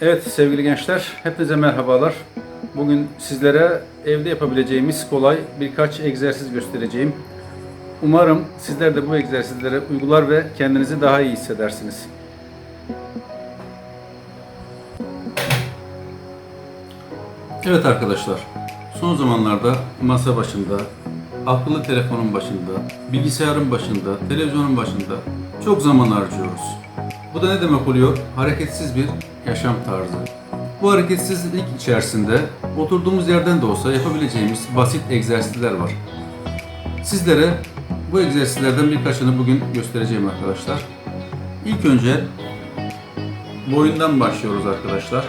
Evet sevgili gençler, hepinize merhabalar. Bugün sizlere evde yapabileceğimiz kolay birkaç egzersiz göstereceğim. Umarım sizler de bu egzersizleri uygular ve kendinizi daha iyi hissedersiniz. Evet arkadaşlar, son zamanlarda masa başında, akıllı telefonun başında, bilgisayarın başında, televizyonun başında çok zaman harcıyoruz. Bu da ne demek oluyor? Hareketsiz bir yaşam tarzı. Bu hareketsizlik içerisinde oturduğumuz yerden de olsa yapabileceğimiz basit egzersizler var. Sizlere bu egzersizlerden birkaçını bugün göstereceğim arkadaşlar. İlk önce boyundan başlıyoruz arkadaşlar.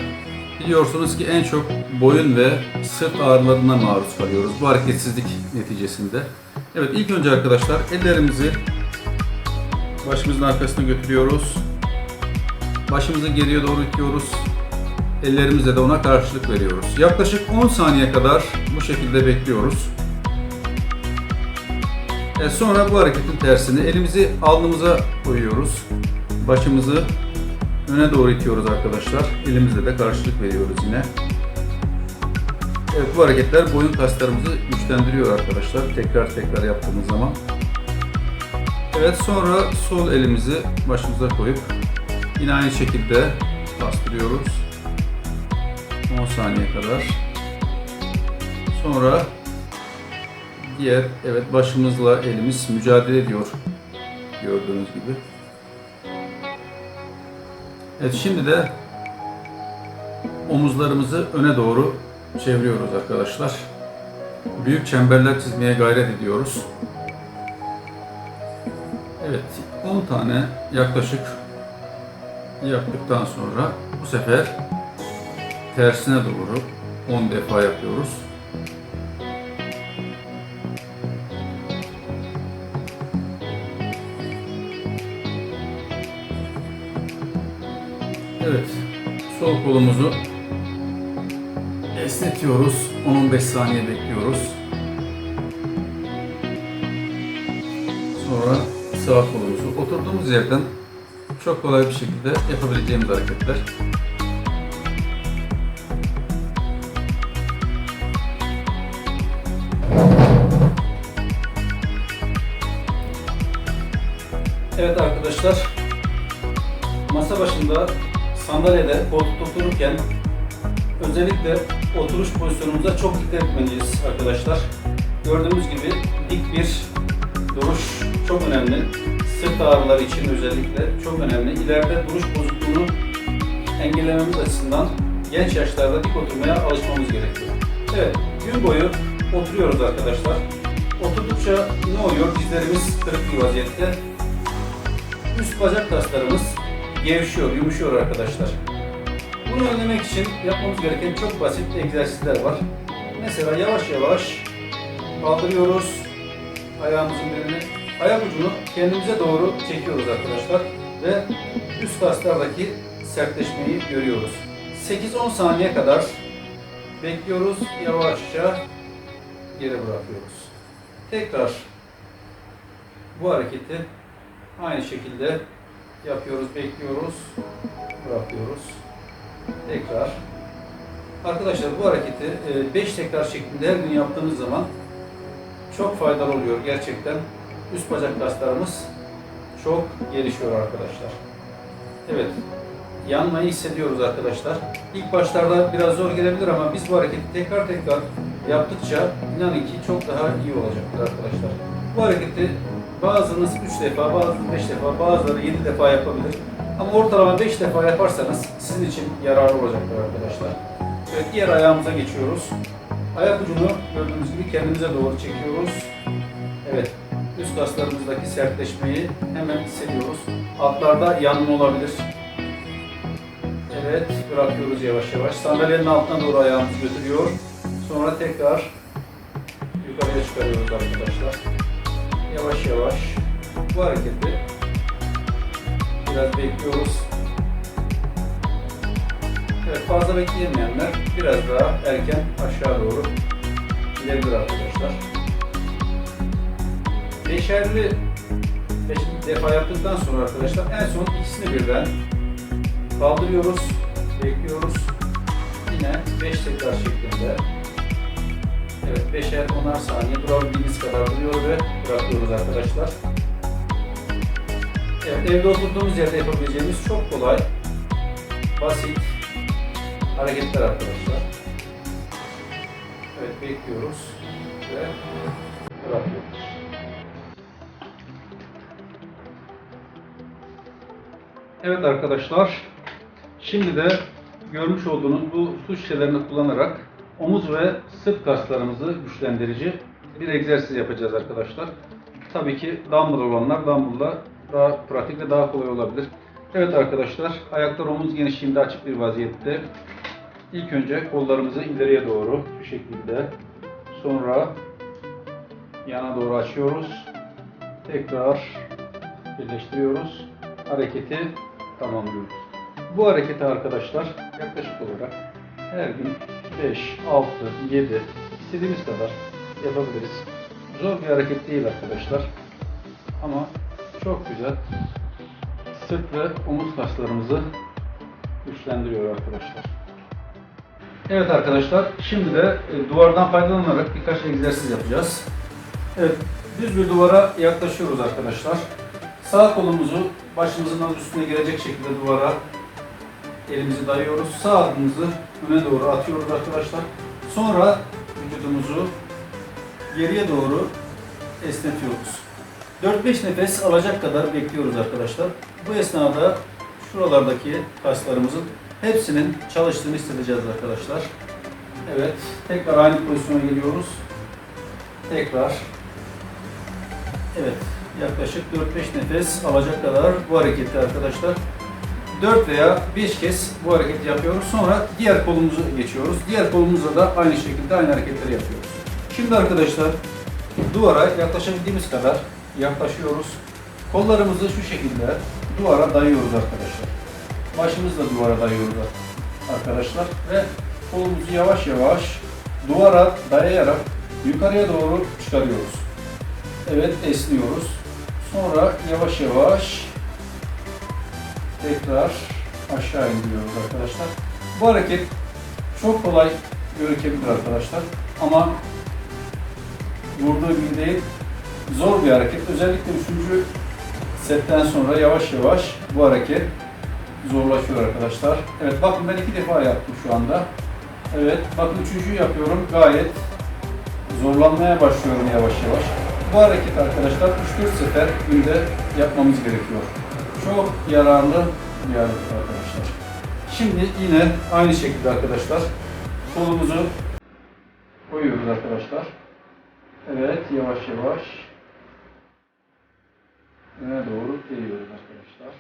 Biliyorsunuz ki en çok boyun ve sırt ağrılarına maruz kalıyoruz bu hareketsizlik neticesinde. Evet ilk önce arkadaşlar ellerimizi başımızın arkasına götürüyoruz. Başımızı geriye doğru itiyoruz. Ellerimizle de ona karşılık veriyoruz. Yaklaşık 10 saniye kadar bu şekilde bekliyoruz. E sonra bu hareketin tersini elimizi alnımıza koyuyoruz. Başımızı öne doğru itiyoruz arkadaşlar. Elimizle de karşılık veriyoruz yine. Evet bu hareketler boyun kaslarımızı güçlendiriyor arkadaşlar. Tekrar tekrar yaptığımız zaman. Evet sonra sol elimizi başımıza koyup yine aynı şekilde bastırıyoruz. 10 saniye kadar. Sonra diğer evet başımızla elimiz mücadele ediyor. Gördüğünüz gibi. Evet şimdi de omuzlarımızı öne doğru çeviriyoruz arkadaşlar. Büyük çemberler çizmeye gayret ediyoruz. Evet 10 tane yaklaşık yaptıktan sonra bu sefer tersine doğru 10 defa yapıyoruz. Evet, sol kolumuzu esnetiyoruz. 10-15 saniye bekliyoruz. Sonra sağ kolumuzu oturduğumuz yerden çok kolay bir şekilde yapabileceğimiz hareketler. Evet arkadaşlar, masa başında sandalyede koltukta otururken özellikle oturuş pozisyonumuza çok dikkat etmeliyiz arkadaşlar. Gördüğümüz gibi dik bir duruş çok önemli. Sırt ağrıları için özellikle çok önemli. İleride duruş bozukluğunu engellememiz açısından genç yaşlarda dik oturmaya alışmamız gerekiyor. Evet, gün boyu oturuyoruz arkadaşlar. Oturdukça ne oluyor? Dizlerimiz kırık bir vaziyette. Üst bacak kaslarımız gevşiyor, yumuşuyor arkadaşlar. Bunu önlemek için yapmamız gereken çok basit egzersizler var. Mesela yavaş yavaş kaldırıyoruz ayağımızın birini. Ayak ucunu kendimize doğru çekiyoruz arkadaşlar ve üst kaslardaki sertleşmeyi görüyoruz. 8-10 saniye kadar bekliyoruz. Yavaşça geri bırakıyoruz. Tekrar bu hareketi aynı şekilde yapıyoruz, bekliyoruz, bırakıyoruz. Tekrar. Arkadaşlar bu hareketi 5 tekrar şeklinde her gün yaptığınız zaman çok faydalı oluyor gerçekten. Üst bacak kaslarımız çok gelişiyor arkadaşlar. Evet. Yanmayı hissediyoruz arkadaşlar. İlk başlarda biraz zor gelebilir ama biz bu hareketi tekrar tekrar yaptıkça inanın ki çok daha iyi olacaktır arkadaşlar. Bu hareketi bazınız 3 defa, bazınız 5 defa, bazıları 7 defa yapabilir. Ama ortalama 5 defa yaparsanız sizin için yararlı olacaktır arkadaşlar. Evet, diğer ayağımıza geçiyoruz. Ayak ucunu gördüğünüz gibi kendimize doğru çekiyoruz. Evet, üst kaslarımızdaki sertleşmeyi hemen hissediyoruz. Altlarda yanma olabilir. Evet, bırakıyoruz yavaş yavaş. Sandalyenin altına doğru ayağımızı götürüyor. Sonra tekrar yukarıya çıkarıyoruz arkadaşlar. Yavaş yavaş bu hareketi biraz bekliyoruz. Evet, fazla bekleyemeyenler biraz daha erken aşağı doğru gidebilir arkadaşlar. Beşerli beş defa yaptıktan sonra arkadaşlar en son ikisini birden kaldırıyoruz bekliyoruz. Yine 5 tekrar şeklinde. Evet 5'er 10'ar saniye durabildiğimiz kadar duruyor ve bırakıyoruz arkadaşlar. Evet evde oturduğumuz yerde yapabileceğimiz çok kolay, basit hareketler arkadaşlar. Evet bekliyoruz ve bırakıyoruz. Evet arkadaşlar, şimdi de görmüş olduğunuz bu su şişelerini kullanarak omuz ve sırt kaslarımızı güçlendirici bir egzersiz yapacağız arkadaşlar. Tabii ki dumbbell olanlar dumbbell'la daha pratik ve daha kolay olabilir. Evet arkadaşlar, ayaklar omuz genişliğinde açık bir vaziyette. İlk önce kollarımızı ileriye doğru şu şekilde, sonra yana doğru açıyoruz. Tekrar birleştiriyoruz. Hareketi tamamlıyoruz. Bu hareketi arkadaşlar yaklaşık olarak her gün 5, 6, 7 istediğimiz kadar yapabiliriz. Zor bir hareket değil arkadaşlar. Ama çok güzel sırt ve omuz kaslarımızı güçlendiriyor arkadaşlar. Evet arkadaşlar, şimdi de e, duvardan faydalanarak birkaç egzersiz yapacağız. Evet, düz bir duvara yaklaşıyoruz arkadaşlar. Sağ kolumuzu başımızın az üstüne gelecek şekilde duvara elimizi dayıyoruz. Sağ adımımızı öne doğru atıyoruz arkadaşlar. Sonra vücudumuzu geriye doğru esnetiyoruz. 4-5 nefes alacak kadar bekliyoruz arkadaşlar. Bu esnada şuralardaki kaslarımızın hepsinin çalıştığını hissedeceğiz arkadaşlar. Evet, tekrar aynı pozisyona geliyoruz. Tekrar. Evet, yaklaşık 4-5 nefes alacak kadar bu hareketi arkadaşlar. 4 veya 5 kez bu hareketi yapıyoruz. Sonra diğer kolumuzu geçiyoruz. Diğer kolumuzla da aynı şekilde aynı hareketleri yapıyoruz. Şimdi arkadaşlar duvara yaklaşabildiğimiz kadar yaklaşıyoruz. Kollarımızı şu şekilde duvara dayıyoruz arkadaşlar. Başımızla duvara dayıyoruz arkadaşlar ve kolumuzu yavaş yavaş duvara dayayarak yukarıya doğru çıkarıyoruz. Evet esniyoruz. Sonra yavaş yavaş tekrar aşağı indiriyoruz arkadaşlar. Bu hareket çok kolay gözükebilir arkadaşlar ama vurduğu gibi değil zor bir hareket. Özellikle üçüncü setten sonra yavaş yavaş bu hareket zorlaşıyor arkadaşlar. Evet bakın ben iki defa yaptım şu anda. Evet bakın üçüncüyü yapıyorum gayet zorlanmaya başlıyorum yavaş yavaş. Bu hareket arkadaşlar 3-4 sefer günde yapmamız gerekiyor. Çok yararlı bir hareket arkadaşlar. Şimdi yine aynı şekilde arkadaşlar kolumuzu koyuyoruz arkadaşlar. Evet yavaş yavaş öne doğru geliyoruz arkadaşlar.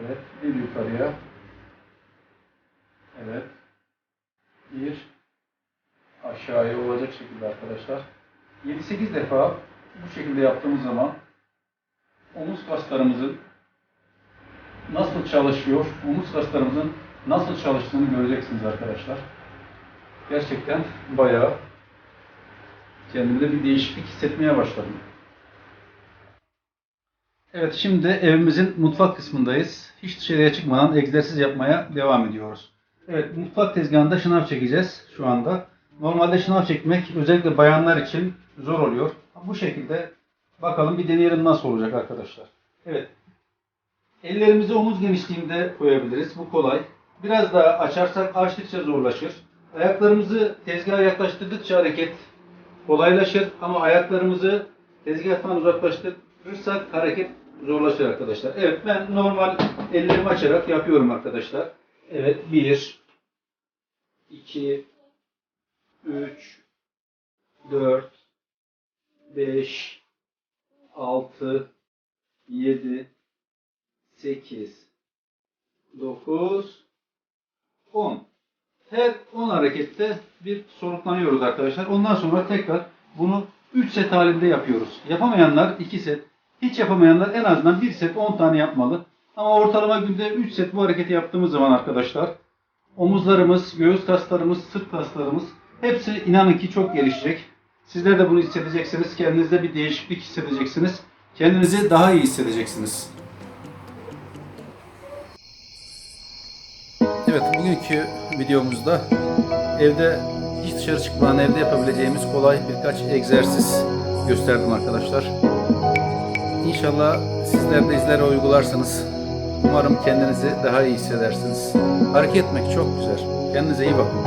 Evet bir yukarıya. Evet. Bir aşağıya olacak şekilde arkadaşlar. 7-8 defa bu şekilde yaptığımız zaman omuz kaslarımızın nasıl çalışıyor, omuz kaslarımızın nasıl çalıştığını göreceksiniz arkadaşlar. Gerçekten bayağı kendimde bir değişiklik hissetmeye başladım. Evet şimdi evimizin mutfak kısmındayız. Hiç dışarıya çıkmadan egzersiz yapmaya devam ediyoruz. Evet mutfak tezgahında şınav çekeceğiz şu anda. Normalde şınav çekmek özellikle bayanlar için zor oluyor. Bu şekilde bakalım bir deneyelim nasıl olacak arkadaşlar. Evet. Ellerimizi omuz genişliğinde koyabiliriz. Bu kolay. Biraz daha açarsak açtıkça zorlaşır. Ayaklarımızı tezgaha yaklaştırdıkça hareket kolaylaşır ama ayaklarımızı tezgahtan uzaklaştırırsak hareket zorlaşır arkadaşlar. Evet ben normal ellerimi açarak yapıyorum arkadaşlar. Evet 1 2 3 4 5 6 7 8 9 10 her 10 harekette bir soluklanıyoruz arkadaşlar. Ondan sonra tekrar bunu 3 set halinde yapıyoruz. Yapamayanlar 2 set, hiç yapamayanlar en azından 1 set 10 tane yapmalı. Ama ortalama günde 3 set bu hareketi yaptığımız zaman arkadaşlar omuzlarımız, göğüs kaslarımız, sırt kaslarımız hepsi inanın ki çok gelişecek. Sizler de bunu hissedeceksiniz. Kendinizde bir değişiklik hissedeceksiniz. Kendinizi daha iyi hissedeceksiniz. Evet, bugünkü videomuzda evde hiç dışarı çıkmadan evde yapabileceğimiz kolay birkaç egzersiz gösterdim arkadaşlar. İnşallah sizler de izlere uygularsanız umarım kendinizi daha iyi hissedersiniz. Hareket etmek çok güzel. Kendinize iyi bakın.